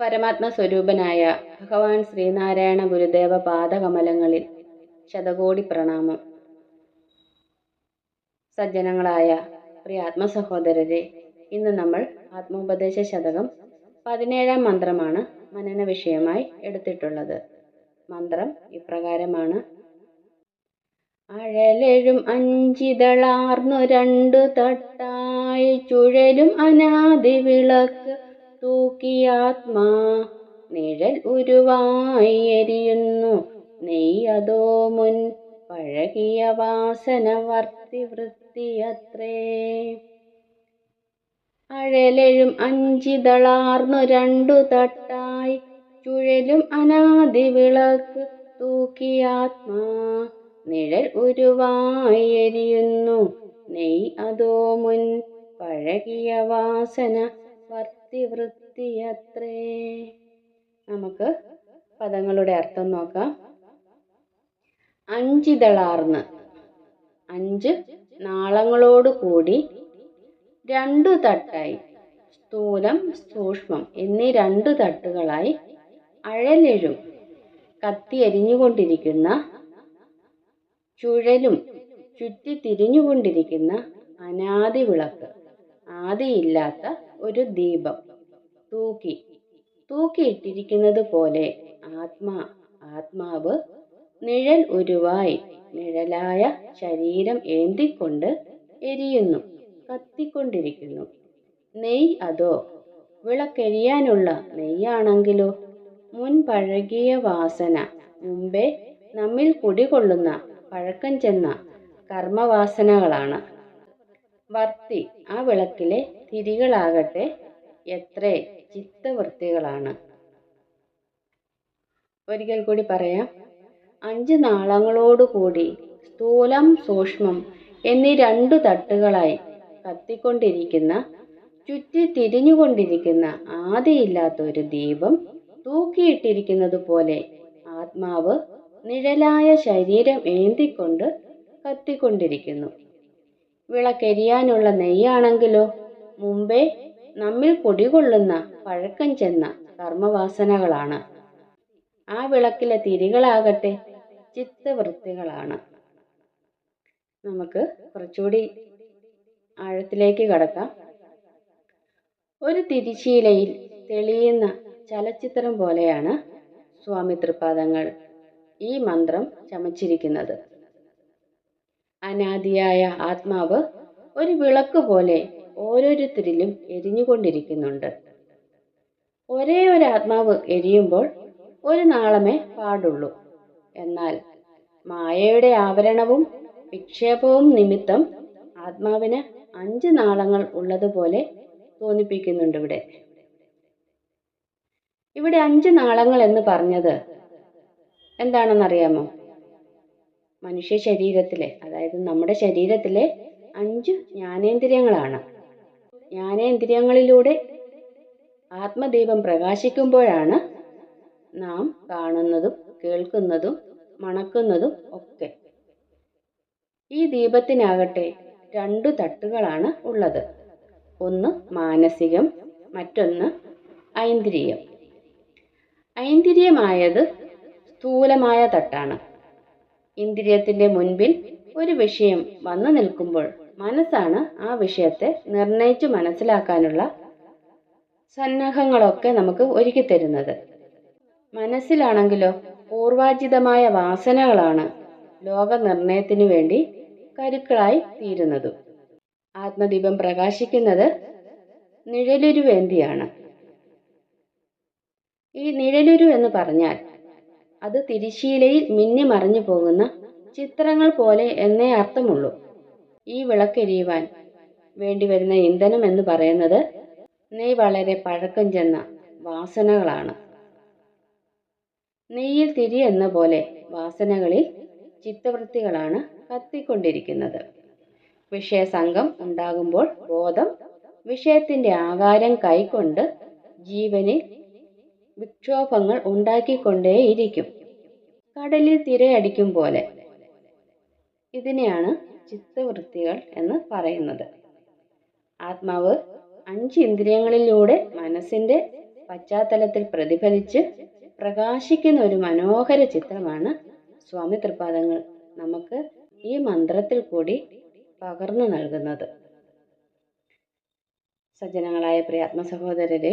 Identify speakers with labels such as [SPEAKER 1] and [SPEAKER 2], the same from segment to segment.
[SPEAKER 1] പരമാത്മ സ്വരൂപനായ ഭഗവാൻ ശ്രീനാരായണ ഗുരുദേവ പാദകമലങ്ങളിൽ ശതകോടി പ്രണാമം. സജ്ജനങ്ങളായ പ്രിയ ആത്മസഹോദരരെ ഇന്ന് നമ്മൾ ആത്മോപദേശ ശതകം പതിനേഴാം മന്ത്രമാണ് മനന വിഷയമായി എടുത്തിട്ടുള്ളത്. മന്ത്രം ഇപ്രകാരമാണ്. അഴലെഴും അഞ്ചിതളാർന്നു രണ്ടു ചുഴലും അനാദി വിളക്ക് തൂക്കിയാത്മാ നിഴൽ ഉരുവായി എരിയുന്നു. നെയ്യതോ മുൻ പഴകിയ വാസന വർത്തി വൃത്തിയത്രേ. അഴലെഴും അഞ്ചിതളാർന്നു രണ്ടു തട്ടായി ചുഴലും അനാദി വിളക്ക് തൂക്കിയാത്മാ നിഴൽ ഉരുവായി എരിയുന്നു. നെയ് അതോ മുൻ പഴകിയ വാസന വർത്തി വൃത്തിയത്രേ നമുക്ക് പദങ്ങളുടെ അർത്ഥം നോക്കാം. അഞ്ചിതളാർന്ന്. അഞ്ച് നാളങ്ങളോട് കൂടി രണ്ടു തട്ടായി. സ്ഥൂലം സൂക്ഷ്മം എന്നീ രണ്ടു തട്ടുകളായി അഴലെഴും. കത്തി എരിഞ്ഞുകൊണ്ടിരിക്കുന്ന ചുഴലും ചുറ്റി തിരിഞ്ഞുകൊണ്ടിരിക്കുന്ന അനാദി വിളക്ക് ആദിയില്ലാത്ത ഒരു ദീപം. തൂക്കി. തൂക്കിയിട്ടിരിക്കുന്നത് പോലെ ആത്മാ ആത്മാവ് നിഴൽ ഉരുവായി നിഴലായ ശരീരം ഏന്തിക്കൊണ്ട് എരിയുന്നു കത്തിക്കൊണ്ടിരിക്കുന്നു. നെയ് അതോ? വിളക്കെരിയാനുള്ള നെയ്യാണെങ്കിലോ? മുൻ പഴകിയ വാസന മുമ്പേ നമ്മിൽ കുടികൊള്ളുന്ന പഴക്കം ചെന്ന കർമ്മവാസനകളാണ്. വർത്തി. ആ വിളക്കിലെ തിരികളാകട്ടെ എത്രേ ചിത്തവൃത്തികളാണ്. ഒരിക്കൽ കൂടി പറയാം. അഞ്ച് നാളങ്ങളോടുകൂടി സ്ഥൂലം സൂക്ഷ്മം എന്നീ രണ്ടു തട്ടുകളായി കത്തിക്കൊണ്ടിരിക്കുന്ന ചുറ്റി തിരിഞ്ഞുകൊണ്ടിരിക്കുന്ന ആദിയില്ലാത്ത ഒരു ദീപം തൂക്കിയിട്ടിരിക്കുന്നത് പോലെ ആത്മാവ് നിഴലായ ശരീരം ഏന്തിക്കൊണ്ട് കത്തിക്കൊണ്ടിരിക്കുന്നു. വിളക്കെരിയാനുള്ള നെയ്യാണെങ്കിലോ? മുമ്പേ നമ്മിൽ കുടികൊള്ളുന്ന പഴക്കം ചെന്ന കർമ്മവാസനകളാണ്. ആ വിളക്കിലെ തിരികളാകട്ടെ ചിത്തവൃത്തികളാണ്. നമുക്ക് കുറച്ചുകൂടി ആഴത്തിലേക്ക് കടക്കാം. ഒരു തിരിശീലയിൽ തെളിയുന്ന ചലച്ചിത്രം പോലെയാണ് സ്വാമി തൃപാദങ്ങൾ ഈ മന്ത്രം ചമച്ചിരിക്കുന്നത്. അനാദിയായ ആത്മാവ് ഒരു വിളക്ക് പോലെ ഓരോരുത്തരിലും എരിഞ്ഞുകൊണ്ടിരിക്കുന്നുണ്ട്. ഒരേ ഒരു ആത്മാവ് എരിയുമ്പോൾ ഒരു നാളമേ പാടുള്ളൂ. എന്നാൽ മായയുടെ ആവരണവും വിക്ഷേപവും നിമിത്തം ആത്മാവിന് അഞ്ച് നാളങ്ങൾ ഉള്ളതുപോലെ തോന്നിപ്പിക്കുന്നുണ്ട് ഇവിടെ. ഇവിടെ അഞ്ച് നാളങ്ങൾ എന്ന് പറഞ്ഞത് എന്താണെന്നറിയാമോ? മനുഷ്യ ശരീരത്തിലെ അതായത് നമ്മുടെ ശരീരത്തിലെ അഞ്ച് ജ്ഞാനേന്ദ്രിയങ്ങളാണ്. ജ്ഞാനേന്ദ്രിയങ്ങളിലൂടെ ആത്മദീപം പ്രകാശിക്കുമ്പോഴാണ് നാം കാണുന്നതും കേൾക്കുന്നതും മണക്കുന്നതും ഒക്കെ. ഈ ദീപത്തിനാകട്ടെ രണ്ടു തട്ടുകളാണ് ഉള്ളത്. ഒന്ന് മാനസികം മറ്റൊന്ന് ഐന്ദ്രിയം. ഐന്ദ്രിയമായത് സ്ഥൂലമായ തട്ടാണ്. ഇന്ദ്രിയത്തിന്റെ മുൻപിൽ ഒരു വിഷയം വന്നു നിൽക്കുമ്പോൾ മനസ്സാണ് ആ വിഷയത്തെ നിർണയിച്ചു മനസ്സിലാക്കാനുള്ള സന്നാഹങ്ങളൊക്കെ നമുക്ക് ഒരുക്കി തരുന്നത്. മനസ്സിലാണെങ്കിലോ പൂർവാർജിതമായ വാസനകളാണ് ലോകനിർണയത്തിനു വേണ്ടി കരുക്കളായി തീരുന്നതും. ആത്മദീപം പ്രകാശിക്കുന്നത് നിഴലുരുവേന്തിയാണ് ഈ നിഴലുരു എന്ന് പറഞ്ഞാൽ അത് തിരിശീലയിൽ മിന്നി മറിഞ്ഞു പോകുന്ന ചിത്രങ്ങൾ പോലെ എന്നേ അർത്ഥമുള്ളൂ. ഈ വിളക്കെരിയുവാൻ വേണ്ടിവരുന്ന ഇന്ധനം എന്ന് പറയുന്നത് നെയ് വളരെ പഴക്കം ചെന്ന വാസനകളാണ്. നെയ്യിൽ തിരി എന്ന പോലെ വാസനകളിൽ ചിത്തവൃത്തികളാണ് കത്തിക്കൊണ്ടിരിക്കുന്നത്. വിഷയസംഘം ഉണ്ടാകുമ്പോൾ ബോധം വിഷയത്തിന്റെ ആകാരം കൈക്കൊണ്ട് ജീവനിൽ വിക്ഷോഭങ്ങൾ ഉണ്ടാക്കിക്കൊണ്ടേയിരിക്കും. കടലിൽ തിരയടിക്കും പോലെ. ഇതിനെയാണ് ചിത്തവൃത്തികൾ എന്ന് പറയുന്നത്. ആത്മാവ് അഞ്ച് ഇന്ദ്രിയങ്ങളിലൂടെ മനസ്സിന്റെ പശ്ചാത്തലത്തിൽ പ്രതിഫലിച്ച് പ്രകാശിക്കുന്ന ഒരു മനോഹര ചിത്രമാണ് സ്വാമി തൃപ്പാദങ്ങൾ നമുക്ക് ഈ മന്ത്രത്തിൽ കൂടി പകർന്നു നൽകുന്നത്. സജ്ജനങ്ങളായ പ്രിയാത്മ സഹോദരരെ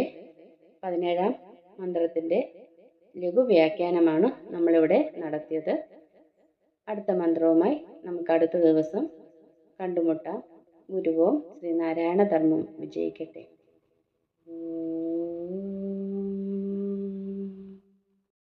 [SPEAKER 1] പതിനേഴാം മന്ത്രത്തിന്റെ ലഘുവ്യാഖ്യാനമാണ് നമ്മളിവിടെ നടത്തിയത്. അടുത്ത മന്ത്രവുമായി നമുക്ക് അടുത്ത ദിവസം കണ്ടുമുട്ടാം. ഗുരുവോം ശ്രീനാരായണ ധർമ്മം വിജയിക്കട്ടെ.